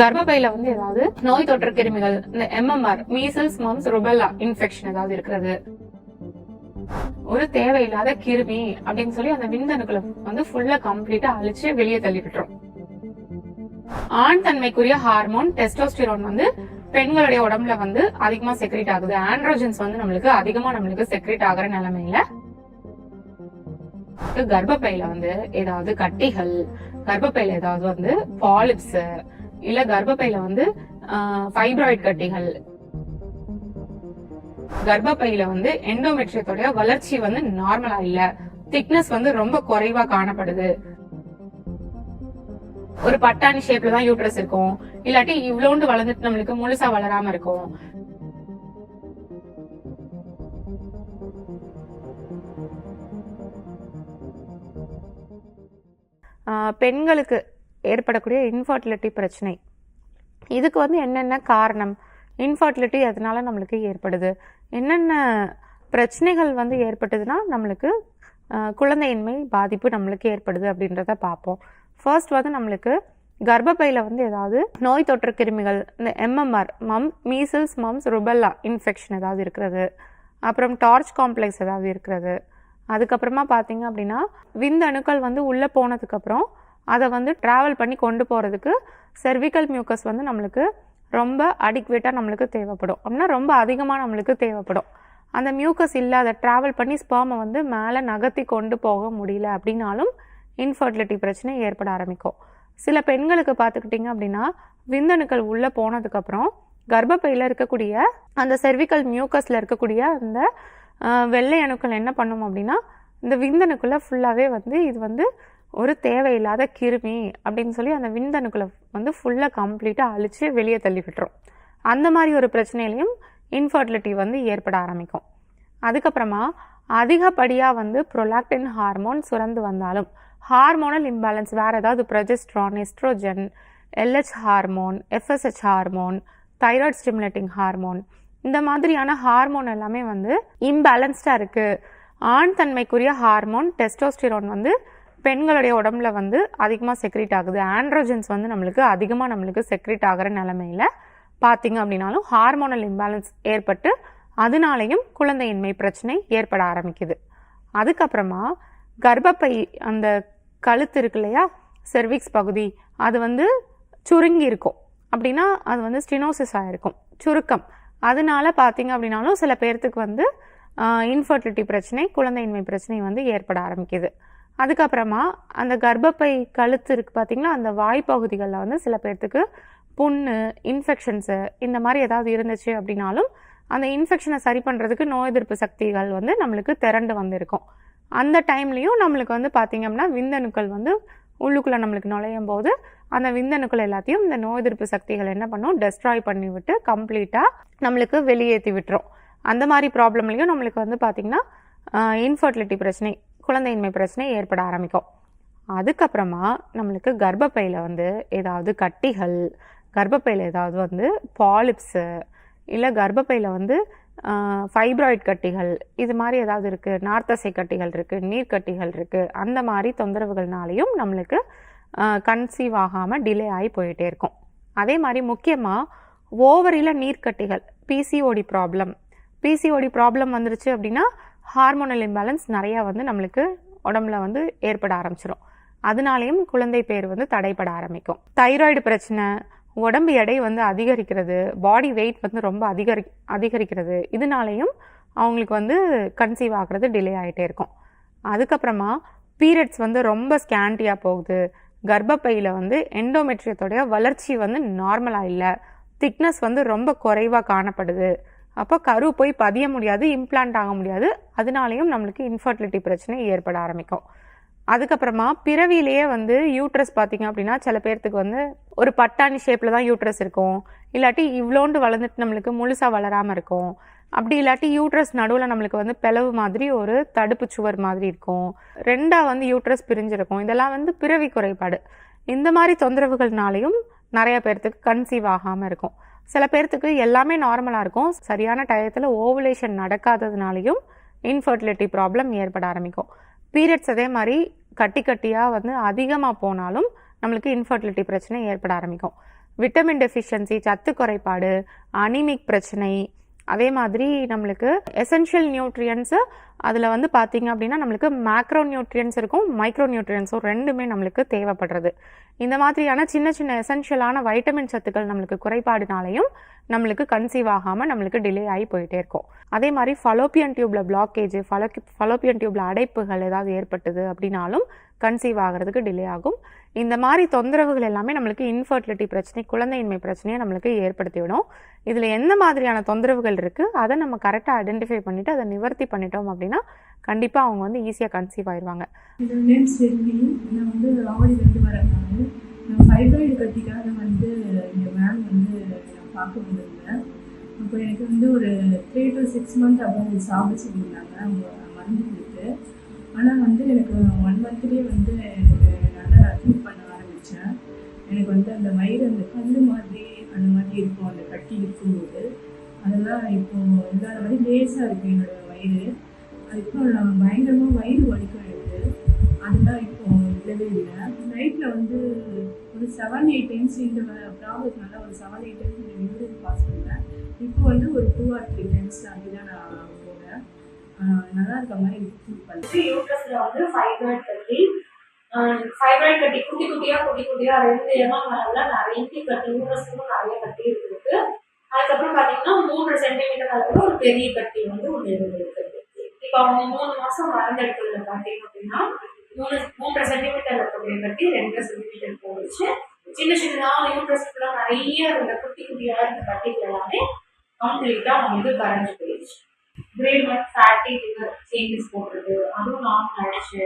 கர்ப்பப்பையில வந்து ஏதாவது நோய் தொற்று கிருமிகள் இந்த MMR measles mumps rubella infection ஏதாவது இருக்கிறது. ஒரு தேவையில்லாத கிருமி அப்படின்னு சொல்லி அந்த விந்தணுக்களை வந்து ஃபுல்லா கம்ப்ளீட்டா அழிச்சு வெளியே தள்ளி விட்டுரும். ஆண் தன்மைக்குரிய ஹார்மோன் டெஸ்டோஸ்டிரோன் வந்து பெண்களுடைய உடம்புல வந்து அதிகமா செக்ரேட் ஆகுது. ஆண்ட்ரோஜன்ஸ் வந்து நம்மளுக்கு அதிகமா நம்மளுக்கு செக்ரேட் ஆகுற நிலைமையில கர்ப்பப்பையில வந்து ஏதாவது கட்டிகள் கர்ப்பப்பையில ஏதாவது வந்து பாலிப்ஸ் இல்ல கர்ப்பப்பையில வந்து ஃபைப்ராய்ட் கட்டிகள். கர்ப்பப்பையில வந்து எண்டோமெட்ரியத்தோட வளர்ச்சி வந்து நார்மலா இல்ல. திக்னஸ் வந்து ரொம்ப குறைவா காணப்படுது. ஒரு பட்டாணி ஷேப்ல தான் யூட்ரஸ் இருக்கும். இல்லாட்டி இவ்வளோண்டு வளர்ந்துட்டு நம்மளுக்கு முழுசா வளராம இருக்கும். ஆஹ் பெண்களுக்கு ஏற்படக்கூடிய இன்ஃபர்டிலிட்டி பிரச்சனை. இதுக்கு வந்து என்னென்ன காரணம்? இன்ஃபர்டிலிட்டி அதனால நம்மளுக்கு ஏற்படுது? என்னென்ன பிரச்சனைகள் வந்து ஏற்பட்டதுன்னா நம்மளுக்கு குழந்தையின்மை பாதிப்பு நம்மளுக்கு ஏற்படுது அப்படின்றத பார்ப்போம். ஃபர்ஸ்ட் வந்து நம்மளுக்கு கர்ப்பப்பையில் வந்து ஏதாவது நோய் தொற்று கிருமிகள் இந்த MMR mum measles mumps rubella infection ஏதாவது இருக்கிறது. அப்புறம் டார்ச் காம்ப்ளெக்ஸ் ஏதாவது இருக்கிறது. அதுக்கப்புறமா பார்த்தீங்க அப்படின்னா விந்தணுக்கள் வந்து உள்ளே போனதுக்கப்புறம் அதை வந்து ட்ராவல் பண்ணி கொண்டு போகிறதுக்கு செர்விக்கல் மியூக்கஸ் வந்து நம்மளுக்கு ரொம்ப அடிக்வேட்டாக நம்மளுக்கு தேவைப்படும். அப்படின்னா ரொம்ப அதிகமாக நம்மளுக்கு தேவைப்படும். அந்த மியூக்கஸ் இல்லாத ட்ராவல் பண்ணி ஸ்பேமை வந்து மேலே நகர்த்தி கொண்டு போக முடியல அப்படின்னாலும் இன்ஃபர்டிலிட்டி பிரச்சனை ஏற்பட ஆரம்பிக்கும். சில பெண்களுக்கு பார்த்துக்கிட்டிங்க அப்படின்னா விந்தணுக்கள் உள்ளே போனதுக்கப்புறம் கர்ப்பப்பையில் இருக்கக்கூடிய அந்த செர்விக்கல் மியூக்கஸில் இருக்கக்கூடிய அந்த வெள்ளை அணுக்கள் என்ன பண்ணும் அப்படின்னா இந்த விந்தணுக்களை ஃபுல்லாகவே வந்து இது வந்து ஒரு தேவையில்லாத கிருமி அப்படின்னு சொல்லி அந்த விந்தணுக்களை வந்து ஃபுல்லாக கம்ப்ளீட்டாக அழித்து வெளியே தள்ளி விட்டுரும். அந்த மாதிரி ஒரு பிரச்சனையிலையும் இன்ஃபர்டிலிட்டி வந்து ஏற்பட ஆரம்பிக்கும். அதுக்கப்புறமா அதிகப்படியாக வந்து ப்ரொலாக்டின் ஹார்மோன் சுரந்து வந்தாலும் ஹார்மோனல் இம்பேலன்ஸ் வேறு ஏதாவது progesterone oestrogen LH hormone FSH hormone thyroid stimulating hormone இந்த மாதிரியான ஹார்மோன் எல்லாமே வந்து இம்பேலன்ஸ்டாக இருக்குது ஆண் தன்மைக்குரிய ஹார்மோன் டெஸ்டோஸ்டிரோன் வந்து பெண்களுடைய உடம்புல வந்து அதிகமாக செக்ரேட் ஆகுது. ஆண்ட்ரோஜன்ஸ் வந்து நம்மளுக்கு அதிகமாக நம்மளுக்கு செக்ரேட் ஆகிற நிலமையில பார்த்தீங்க அப்படின்னாலும் ஹார்மோனல் இம்பேலன்ஸ் ஏற்பட்டு அதனாலையும் குழந்தையின்மை பிரச்சனை ஏற்பட ஆரம்பிக்குது. அதுக்கப்புறமா கர்ப்பப்பை அந்த கழுத்து இருக்கு இல்லையா? செர்விக்ஸ் பகுதி அது வந்து சுருங்கி இருக்கும். அப்படின்னா அது வந்து ஸ்டினோசிஸ் ஆகிருக்கும் சுருக்கம். அதனால பார்த்தீங்க அப்படின்னாலும் சில பேர்த்துக்கு வந்து இன்ஃபர்டிலிட்டி பிரச்சனை குழந்தையின்மை பிரச்சனை வந்து ஏற்பட ஆரம்பிக்குது. அதுக்கப்புறமா அந்த கர்ப்பப்பை கழுத்து இருக்கு பார்த்தீங்களா அந்த வாய்ப்பகுதிகளில் வந்து சில பேர்த்துக்கு புண்ணு இன்ஃபெக்ஷன்ஸு இந்த மாதிரி ஏதாவது இருந்துச்சு அப்படின்னாலும் அந்த இன்ஃபெக்ஷனை சரி பண்ணுறதுக்கு நோய் எதிர்ப்பு சக்திகள் வந்து நம்மளுக்கு திரண்டு வந்திருக்கும். அந்த டைம்லேயும் நம்மளுக்கு வந்து பார்த்திங்க அப்படின்னா விந்தணுக்கள் வந்து உள்ளுக்குள்ளே நம்மளுக்கு நுழையும் போது அந்த விந்தணுக்கள் எல்லாத்தையும் இந்த நோய் எதிர்ப்பு சக்திகள் என்ன பண்ணும்? டெஸ்ட்ராய் பண்ணி விட்டு கம்ப்ளீட்டாக நம்மளுக்கு வெளியேற்றி விட்டுரும். அந்த மாதிரி ப்ராப்ளம்லேயும் நம்மளுக்கு வந்து பார்த்திங்கன்னா இன்ஃபர்டிலிட்டி பிரச்சனை குழந்தையின்மை பிரச்சனை ஏற்பட ஆரம்பிக்கும். அதுக்கப்புறமா நம்மளுக்கு கர்ப்பப்பையில் வந்து ஏதாவது கட்டிகள் கர்ப்பப்பையில் ஏதாவது வந்து பாலிப்ஸு இல்லை கர்ப்பப்பையில் வந்து ஃபைப்ராய்ட் கட்டிகள் இது மாதிரி ஏதாவது இருக்குது நார்த்தசை கட்டிகள் இருக்குது நீர்க்கட்டிகள் இருக்குது அந்த மாதிரி தொந்தரவுகள்னாலையும் நம்மளுக்கு கன்சீவ் ஆகாமல் டிலே ஆகி போயிட்டே இருக்கும். அதே மாதிரி முக்கியமாக ஓவரியில் நீர்க்கட்டிகள் பிசிஓடி ப்ராப்ளம் பிசிஓடி ப்ராப்ளம் வந்துருச்சு அப்படின்னா ஹார்மோனல் இம்பேலன்ஸ் நிறையா வந்து நம்மளுக்கு உடம்புல வந்து ஏற்பட ஆரம்பிச்சிடும் அதனாலேயும் குழந்தை பேர் வந்து தடைப்பட ஆரம்பிக்கும். தைராய்டு பிரச்சனை உடம்பு எடை வந்து அதிகரிக்கிறது பாடி வெயிட் வந்து ரொம்ப அதிகரி அதிகரிக்கிறது. இதனாலேயும் அவங்களுக்கு வந்து கன்சீவ் ஆகிறது டிலே ஆகிட்டே இருக்கும். அதுக்கப்புறமா பீரியட்ஸ் வந்து ரொம்ப ஸ்கேண்டியாக போகுது. கர்ப்பப்பையில் வந்து எண்டோமெட்ரியத்தோடைய வளர்ச்சி வந்து நார்மலாக இல்லை. திக்னஸ் வந்து ரொம்ப குறைவாக காணப்படுது. அப்போ கரு போய் பதிய முடியாது இம்ப்ளான்ட் ஆக முடியாது. அதனாலையும் நம்மளுக்கு இன்ஃபர்டிலிட்டி பிரச்சனை ஏற்பட ஆரம்பிக்கும். அதுக்கப்புறமா பிறவியிலேயே வந்து யூட்ரஸ் பார்த்தீங்க அப்படின்னா சில பேர்த்துக்கு வந்து ஒரு பட்டாணி ஷேப்பில் தான் யூட்ரஸ் இருக்கும். இல்லாட்டி இவ்வளோண்டு வளர்ந்துட்டு நம்மளுக்கு முழுசாக வளராமல் இருக்கும். அப்படி இல்லாட்டி யூட்ரஸ் நடுவில் நம்மளுக்கு வந்து பிளவு மாதிரி ஒரு தடுப்பு சுவர் மாதிரி இருக்கும். ரெண்டாக வந்து யூட்ரஸ் பிரிஞ்சிருக்கும். இதெல்லாம் வந்து பிறவி குறைபாடு. இந்த மாதிரி தொந்தரவுகள்னாலையும் நிறைய பேர்த்துக்கு கன்சீவ் ஆகாமல் இருக்கும். சில பேர்த்துக்கு எல்லாமே நார்மலாக இருக்கும். சரியான டயத்தில் ஓவலேஷன் நடக்காததுனாலையும் இன்ஃபர்டிலிட்டி ப்ராப்ளம் ஏற்பட ஆரம்பிக்கும். பீரியட்ஸ் அதே மாதிரி கட்டி கட்டியாக வந்து அதிகமாக போனாலும் நம்மளுக்கு இன்ஃபர்டிலிட்டி பிரச்சனை ஏற்பட ஆரம்பிக்கும். விட்டமின் டெஃபிஷியன்சி சத்து குறைபாடு அனிமிக் பிரச்சனை அதே மாதிரி நம்மளுக்கு எசென்ஷியல் நியூட்ரியன்ஸு அதில் வந்து பார்த்திங்க அப்படின்னா நம்மளுக்கு மேக்ரோ நியூட்ரியன்ஸ் இருக்கும் மைக்ரோ நியூட்ரியன்ஸும் ரெண்டுமே நம்மளுக்கு தேவைப்படுறது. இந்த மாதிரியான சின்ன சின்ன எசென்ஷியலான வைட்டமின் சத்துக்கள் நம்மளுக்கு குறைபாடுனாலையும் நம்மளுக்கு கன்சீவ் ஆகாமல் நம்மளுக்கு டிலே ஆகி போயிட்டே இருக்கும். அதே மாதிரி ஃபலோப்பியன் டியூப்பில் பிளாக்கேஜ் ஃபலோ ஃபலோப்பியன் டியூப்பில் அடைப்புகள் ஏதாவது ஏற்பட்டது அப்படின்னாலும் கன்சீவ் ஆகிறதுக்கு டிலே ஆகும். இந்த மாதிரி தொந்தரவுகள் எல்லாமே நம்மளுக்கு இன்ஃபர்டிலிட்டி பிரச்சனை குழந்தையின்மை பிரச்சனையை நம்மளுக்கு ஏற்படுத்திவிடும். இதில் எந்த மாதிரியான தொந்தரவுகள் இருக்குது அதை நம்ம கரெக்டாக ஐடென்டிஃபை பண்ணிவிட்டு அதை நிவர்த்தி பண்ணிட்டோம் அப்படின்னா கண்டிப்பாக அவங்க வந்து ஈஸியாக கன்சீவ் ஆயிடுவாங்க நான் வந்து ஆவடியிலேருந்து வரேன் நான் ஃபைப்ராய்டு கட்டிக்காக வந்து மேம் வந்து நான் பார்க்க வந்திருந்தேன் அப்போ எனக்கு வந்து ஒரு த்ரீ டு சிக்ஸ் மந்த் சாப்பிட சொல்லியிருந்தாங்க அவங்க மருந்து கொடுத்து ஆனால் வந்து எனக்கு ஒன் மந்த்லேயே வந்து எனக்கு நல்லா ட்ரீட் எனக்கு வந்து அந்த வயிறு அந்த கல் மாதிரி அந்த மாதிரி இருக்கும் அந்த கட்டி இருக்கும்போது. அதெல்லாம் இப்போ இல்லாத மாதிரி லேசாக இருக்குது என்னோட வயிறு இப்போ நான் பயங்கரமாக வயிறு வலிக்கும் எனக்கு. அதெல்லாம் இப்போ இல்லவே இல்லை. நைட்டில் வந்து ஒரு செவன் எயிட் டைம்ஸ் இந்த ப்ராப்ளத்தினால ஒரு செவன் எயிட் டைம்ஸ் இந்த யூரின் பாஸ் பண்ணேன். இப்போ வந்து ஒரு டூ ஆர் த்ரீ டைம்ஸ் அப்படிதான் நான் போகிறேன் நல்லா இருக்க மாதிரி ஃபீல் பண்ணுறேன் யூட்ரஸில் வந்து ஃபைப்ராய்ட் கட்டி ஃபைப்ராய்ட் கட்டி குட்டி குட்டியாக குட்டி குட்டியாக ரெண்டு எம்எம் அளவில் நிறைய கட்டி யூட்ரஸ்க்கும் நிறைய கட்டி இருக்குது அதுக்கப்புறம் பார்த்தீங்கன்னா மூன்று சென்டிமீட்டர் அளவுல ஒரு பெரிய கட்டி வந்து ஒன்று இருக்குது இப்போ அவங்க மூணு மாதம் மருந்து பார்த்தீங்க அப்படின்னா மூணு மூன்றரை சென்டிமீட்டர் இருக்கக்கூடிய கட்டி ரெண்டரை சென்டிமீட்டர் போயிடுச்சு. சின்ன சின்னதாக யூட்ரஸ்க்குள்ள நிறைய இந்த குட்டி குட்டியாக இருந்த கட்டிகள் எல்லாமே அவங்க வீட்டாக கரைஞ்சு போயிடுச்சு. கிரேட் ஒன் ஃபேட்டி சேஞ்சஸ் போடுறது அதுவும் நார்மல் ஆயிடுச்சு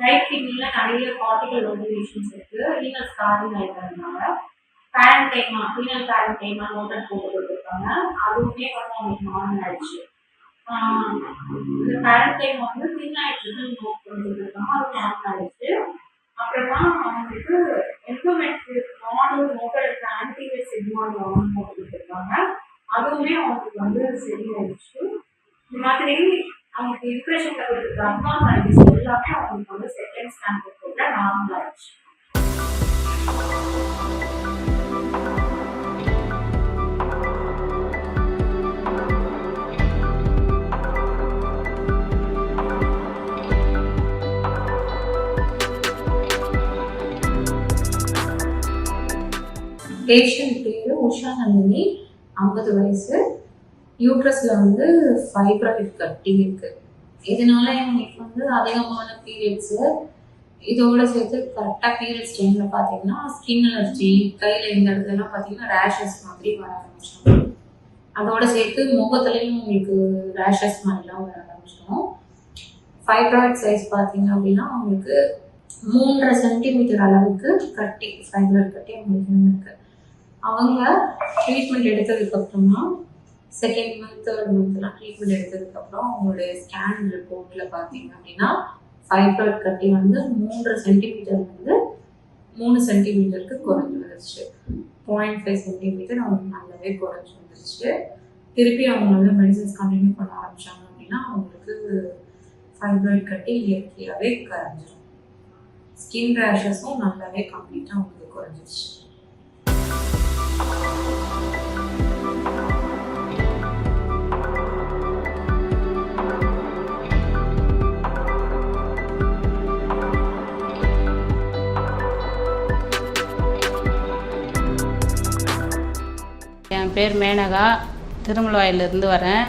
ரைட் கிட்னில நிறைய கார்டிகல் ஓவலேஷன்ஸ் இருக்கு. ரீனல் ஸ்காரிங் ஆயிருக்கிறதுனால பேரண்டைமா ரீனல் பேரண்டைமா நோட்டட் போட்டு கொடுத்துருக்காங்க அதுவுமே வந்து அவங்களுக்கு நார்மல் ஆயிடுச்சு. ஆஹ் இந்த பேரண்டைமா வந்து தின் ஆயிடுச்சுன்னு நோட் கொடுத்துருக்காங்க அது நார்மல் ஆயிடுச்சு. அப்புறமா அவங்களுக்கு எம்ப்ளமெண்ட் மாடல் மோட்டல் ஆன்டிவேட் சிக்மால் மாடல் போட்டு கொடுத்துருக்காங்க அதுவுமே அவங்களுக்கு வந்து சரியாயிடுச்சு. இந்த மாதிரி அவங்களுக்கு இன்ஃபிரேஷன்ல கொடுத்துருக்க பேஷண்ட் பேர் உஷா நந்தினி ஐம்பது வயசு. யூட்ரஸில் வந்து ஃபைப்ராய்டு கட்டி இருக்கு. இதனால எங்களுக்கு வந்து அதிகமான பீரியட்ஸு இதோட சேர்த்து கரெக்டாக பீரியட்ஸ் டைமில் பார்த்தீங்கன்னா ஸ்கின் அலர்ஜி கையில் இந்த இடத்துலலாம் பார்த்தீங்கன்னா ரேஷஸ் மாதிரி வர ஆரம்பிச்சிடும். அதோட சேர்த்து முகத்துலேயும் உங்களுக்கு ரேஷஸ் மாதிரிலாம் வர ஆரம்பிச்சிடும். ஃபைப்ராய்ட் சைஸ் பார்த்தீங்க அப்படின்னா அவங்களுக்கு மூன்றரை சென்டிமீட்டர் அளவுக்கு கட்டி ஃபைப்ராய்ட் கட்டி அவங்களுக்கு இருக்கு. அவங்க ட்ரீட்மெண்ட் எடுத்ததுக்கு அப்புறமா செகண்ட் மந்த் தேர்ட் மந்த்லாம் ட்ரீட்மெண்ட் எடுத்ததுக்கப்புறம் அவங்களுடைய ஸ்கேன் ரிப்போர்ட்டில் பார்த்தீங்க அப்படின்னா ஃபைப்ராய்ட் கட்டி வந்து மூன்றரை சென்டிமீட்டர் வந்து மூணு சென்டிமீட்டருக்கு குறைஞ்சி வந்துருச்சு. பாயிண்ட் ஃபைவ் சென்டிமீட்டர் அவங்க நல்லாவே குறைஞ்சி வந்துருச்சு. திருப்பி அவங்க வந்து மெடிசன்ஸ் கண்டினியூ பண்ண ஆரம்பிச்சாங்க அப்படின்னா அவங்களுக்கு ஃபைப்ராய்ட் கட்டி இயற்கையாகவே கரைஞ்சிடும் ஸ்கின் ரேஷஸும் நல்லாவே கம்ப்ளீட்டாக அவங்களுக்கு குறைஞ்சிருச்சு. என் பேர் மேனகா. திருமலவாயிலிருந்து வரேன்.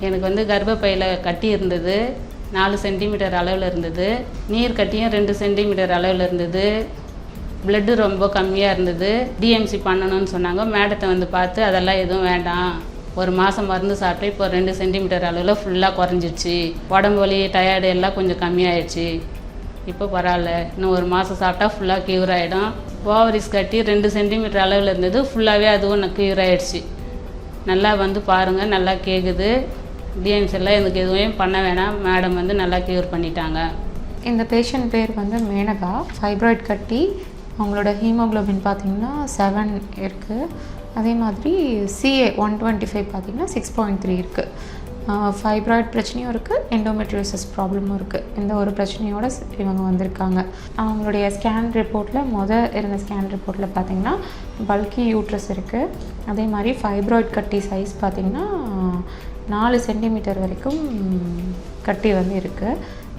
எனக்கு வந்து கர்ப்பப்பையில் கட்டி இருந்தது. நாலு சென்டிமீட்டர் அளவில் இருந்தது. நீர் கட்டியும் ரெண்டு சென்டிமீட்டர் அளவில் இருந்தது. பிளட்டு ரொம்ப கம்மியாக இருந்தது. டிஎம்சி பண்ணணும்னு சொன்னாங்க. மேடத்தை வந்து பார்த்து அதெல்லாம் எதுவும் வேண்டாம். ஒரு மாதம் மருந்து சாப்பிட்டு இப்போ ரெண்டு சென்டிமீட்டர் அளவில் ஃபுல்லாக குறைஞ்சிருச்சு. உடம்பு வலி டயர்டு எல்லாம் கொஞ்சம் கம்மியாயிடுச்சு. இப்போ பரவாயில்ல. இன்னும் ஒரு மாதம் சாப்பிட்டா ஃபுல்லாக க்யூர் ஆகிடும் ஓவரிஸ் கட்டி ரெண்டு சென்டிமீட்டர் அளவில் இருந்தது. ஃபுல்லாகவே அதுவும் க்யூர் ஆகிடுச்சு நல்லா வந்து பாருங்கள் நல்லா கேட்குது டிஎம்ஸ் எல்லாம் எனக்கு எதுவுமே பண்ண வேணாம். மேடம் வந்து நல்லா க்யூர் பண்ணிட்டாங்க. இந்த பேஷண்ட் பேர் வந்து மேனகா. ஃபைப்ராய்ட் கட்டி அவங்களோட ஹீமோகுளோபின் பார்த்தீங்கன்னா செவன் இருக்குது அதே மாதிரி சிஏ ஒன் டுவெண்ட்டி ஃபைவ் பார்த்தீங்கன்னா சிக்ஸ் பாயிண்ட் த்ரீ இருக்குது ஃபைப்ராய்ட் பிரச்சனையும் இருக்குது எண்டோமெட்ரியோசிஸ் ப்ராப்ளமும் இருக்குது இந்த ஒரு பிரச்சனையோட இவங்க வந்திருக்காங்க. அவங்களுடைய ஸ்கேன் ரிப்போர்ட்டில் மொதல் இருந்த ஸ்கேன் ரிப்போர்ட்டில் பார்த்திங்கன்னா பல்கி யூட்ரஸ் இருக்குது அதே மாதிரி ஃபைப்ராய்ட் கட்டி சைஸ் பார்த்திங்கன்னா நாலு சென்டிமீட்டர் வரைக்கும் கட்டி வந்து இருக்குது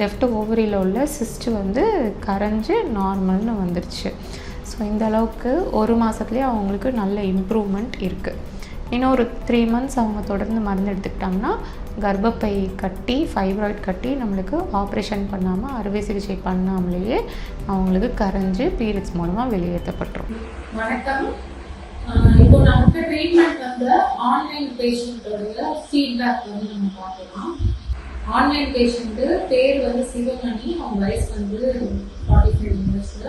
லெஃப்ட் ஓவரியில் உள்ள சிஸ்ட் வந்து கரைஞ்சு நார்மல்னு வந்துருச்சு. ஸோ இந்த அளவுக்கு ஒரு மாதத்துலேயே அவங்களுக்கு நல்ல இம்ப்ரூவ்மெண்ட் இருக்குது இன்னும் ஒரு த்ரீ மந்த்ஸ் அவங்க தொடர்ந்து மருந்து எடுத்துக்கிட்டாங்கன்னா கர்ப்பப்பை கட்டி ஃபைப்ராய்ட் கட்டி நம்மளுக்கு ஆப்ரேஷன் பண்ணாமல் அறுவை சிகிச்சை பண்ணாமலேயே அவங்களுக்கு கரைஞ்சு பீரியட்ஸ் மூலமாக வெளியேற்றப்பட்டுரும். வணக்கம். இப்போ நமக்கு ட்ரீட்மெண்ட் வந்து ஆன்லைன் பேஷண்ட்டோடைய ஃபீட்பேக் வந்து நம்ம பார்க்கலாம். ஆன்லைன் பேஷண்ட்டு பேர் வந்து சிவமணி அவங்க வயசு வந்து ஃபார்ட்டி ஃபைவ் இயர்ஸில்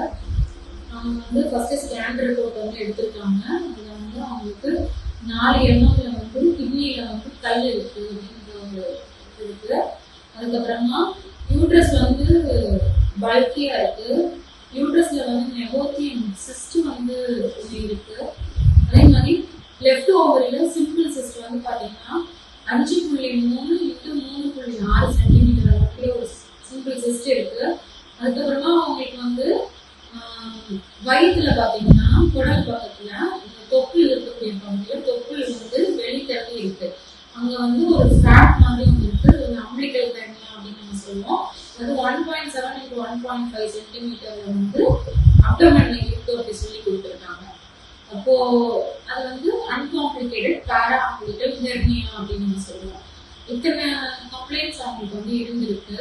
அவங்க வந்து ஃபஸ்ட்டு ஸ்கேன் ரிப்போர்ட் வந்து எடுத்திருக்காங்க. அதில் வந்து அவங்களுக்கு நாலு எண்ணத்தில் வந்து கிட்னியில் வந்து கல் இருக்குது அப்படின்ற ஒரு இது இருக்குது அதுக்கப்புறமா யூட்ரஸ் வந்து பல்கியாக இருக்குது யூட்ரஸில் வந்து நெகோத்தியம் சிஸ்ட் வந்து இருக்குது இருக்கு. அதே மாதிரி லெஃப்ட் ஓவரில் சிம்பிள் சிஸ்ட் வந்து பார்த்தீங்கன்னா அஞ்சு புள்ளி மூணு புள்ளி ஆறு சென்டிமீட்டர் அளவுக்கு ஒரு சிம்பிள் சிஸ்ட் இருக்கு அதுக்கப்புறமா அவங்களுக்கு வந்து ஆஹ், கழுத்துல பார்த்தீங்கன்னா குடல் பக்கத்துல இந்த தொப்புள் இருக்கக்கூடிய பகுதியில தொப்புள் வந்து வெளித்தள்ளி இருக்கு. அங்க வந்து ஒரு ஃபேட் மாதிரி ஒன்று இருக்கு ஒரு அம்பிளிக்கல் தனியா அப்படின்னு நம்ம சொல்லுவோம். அது one point seven into one point five சென்டிமீட்டர்ல வந்து அப்டமன் இருக்கு அப்படி சொல்லி கொடுத்துருக்காங்க. அப்போ அது வந்து அன்காம்ப்ளிகேட்டட் பேரா ஆம்பிளிக்கல் ஹெர்னியா அப்படின்னு நம்ம சொல்லுவோம். இத்தனை கம்ப்ளைண்ட்ஸ் அவங்களுக்கு வந்து இருந்திருக்கு.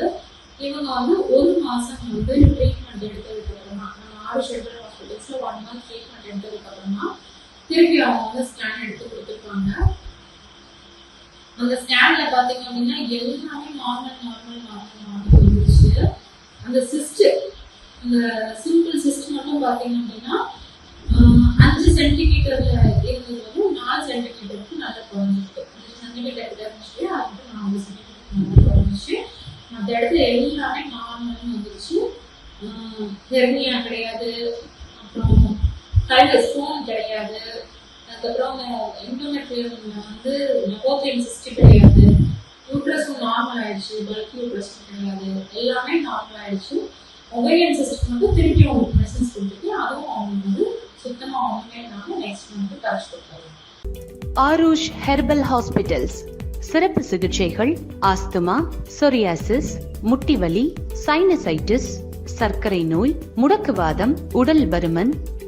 இவங்க வந்து ஒரு மாசம் வந்து ட்ரீட்மெண்ட் எடுத்ததுக்கு அப்புறமா நம்ம ஆறு ஷெல்டர் ஸோ ஒன் மந்த் ட்ரீட்மெண்ட் எடுத்ததுக்கப்புறமா திருப்பி அவங்க வந்து ஸ்கேன் எடுத்து கொடுத்துருப்பாங்க அந்த ஸ்கேன்ல பாத்தீங்க அப்படின்னா எல்லாமே நார்மல் நார்மல் நார்மல் நார்மல் இருந்துச்சு அந்த சிஸ்ட் அந்த சிம்பிள் சிஸ்ட் மட்டும் பாத்தீங்க அப்படின்னா அஞ்சு சென்டிமீட்டர்ல இருந்தது வந்து நாலு சென்டிமீட்டருக்கு நல்லா குறைஞ்சிருக்கு. அஞ்சு சென்டிமீட்டர் கிட்ட இருந்துச்சு அது நாலு சென்டிமீட்டர் நல்லா குறைஞ்சிச்சு. மற்ற இடத்துல எல்லாமே நார்மல் வந்துருச்சு. ஹெர்னியா கிடையாது. கையில் ஃபோன் கிடையாது. அதுக்கப்புறம் இன்டர்நெட் வந்து நெகோத்தியம் சிஸ்டம் கிடையாது. யூட்ரஸும் நார்மல் ஆயிடுச்சு. பல்க் யூட்ரஸும் கிடையாது. எல்லாமே நார்மல் ஆயிடுச்சு. ஒவேரியன் சிஸ்டம் மட்டும் திருப்பி அவங்களுக்கு மெசேஜ் கொடுத்துட்டு அதுவும் அவங்களுக்கு வந்து சுத்தமாக அவங்களே இல்லாமல் நெக்ஸ்ட் மந்த் டச் கொடுத்தாங்க. ஆரூஷ் ஹெர்பல் ஹாஸ்பிட்டல்ஸ் சிறப்பு சிகிச்சைகள் ஆஸ்துமா சொரியாசிஸ் முட்டிவலி சைனசைட்டிஸ் சர்க்கரை நோய் முடக்குவாதம் உடல் பருமன்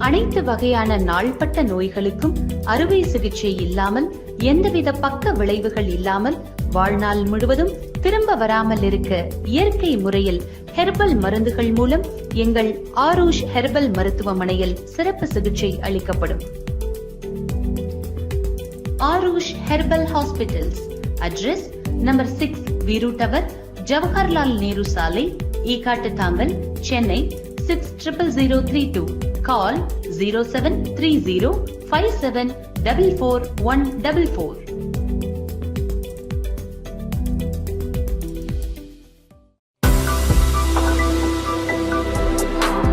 அனைத்து வகையான நாள்பட்ட நோய்களுக்கும் அறுவை சிகிச்சை இல்லாமல் எந்தவித பக்க விளைவுகள் இல்லாமல் வாழ்நாள் முழுவதும் திரும்ப வராமல் இருக்க இயற்கை முறையில் ஹெர்பல் மருந்துகள் மூலம் எங்கள் ஆரூஷ் ஹெர்பல் மருத்துவமனையில் சிறப்பு சிகிச்சை அளிக்கப்படும். Aarush herbal hospitals. Address number six Veeru tower Jawaharlal Nehru சாலை Ekkattuthangal Chennai six triple zero three two Call 0730 5744